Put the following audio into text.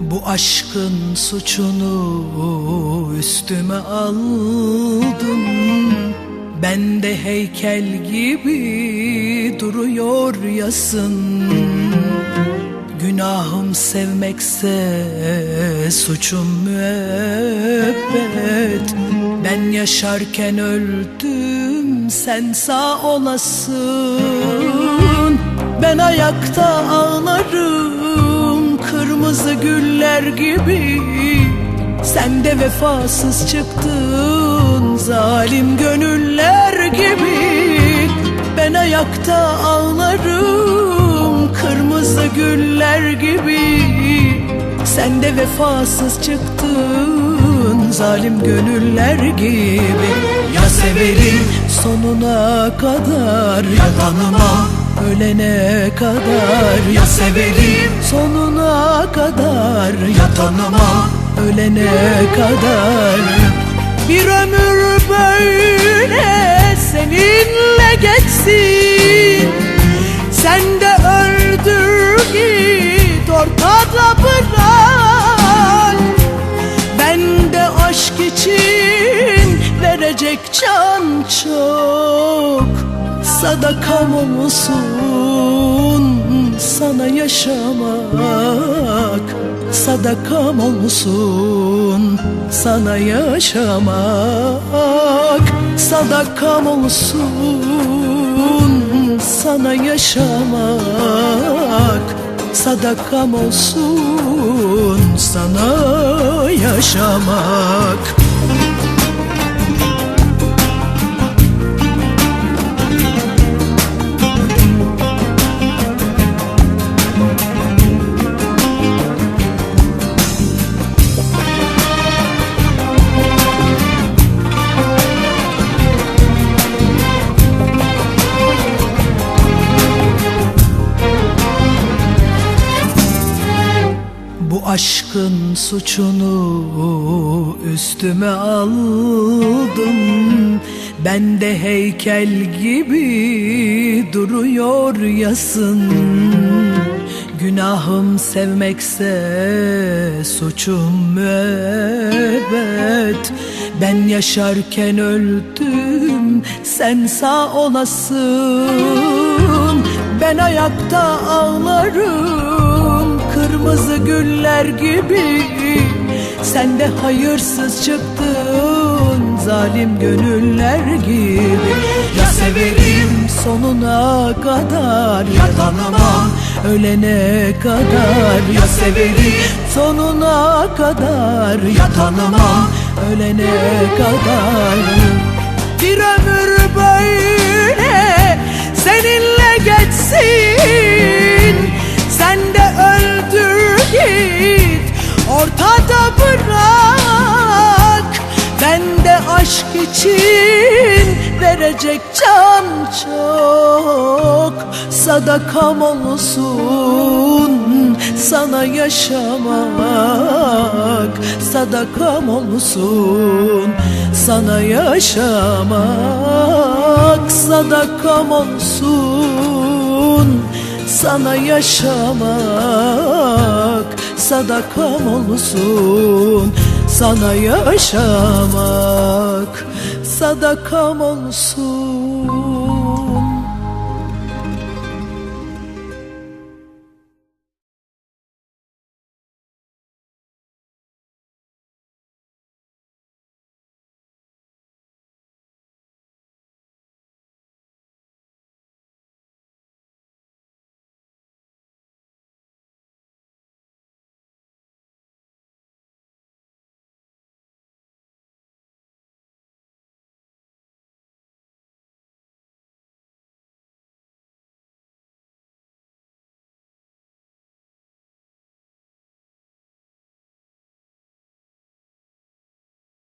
Bu aşkın suçunu üstüme aldım Ben de heykel gibi duruyor yasın Günahım sevmekse suçum müebbet. Ben yaşarken öldüm sen sağ olasın. Ben ayakta ağlarım kırmızı güller gibi. Sen de vefasız çıktın zalim gönüller gibi. Ben ayakta ağlarım kırmızı güller gibi. Sen de vefasız çıktın zalim gönüller gibi. Ya severim sonuna kadar ya tanımam Ölene kadar. Ya severim sonuna kadar ya tanımam Ölene kadar. Bir ömür böyle verecek can çok Sadakam olsun sana yaşamak Sadakam olsun sana yaşamak Sadakam olsun sana yaşamak Sadakam olsun sana yaşamak aşkın suçunu üstüme aldım. Ben de heykel gibi duruyor yasın. Günahım sevmekse suçum müebbet. Ben yaşarken öldüm sen sağ olasın. Ben ayakta ağlarım kırmızı güller gibi. Sen de hayırsız çıktın zalim gönüller gibi. Ya severim sonuna kadar ya tanımam Ölene kadar. Ya severim sonuna kadar ya tanımam Ölene kadar için verecek can çok. Sadakam olsun sana yaşamak. Sadakam olsun sana yaşamak. Sadakam olsun sana yaşamak. Sadakam olsun sana yaşamak Sadakam olsun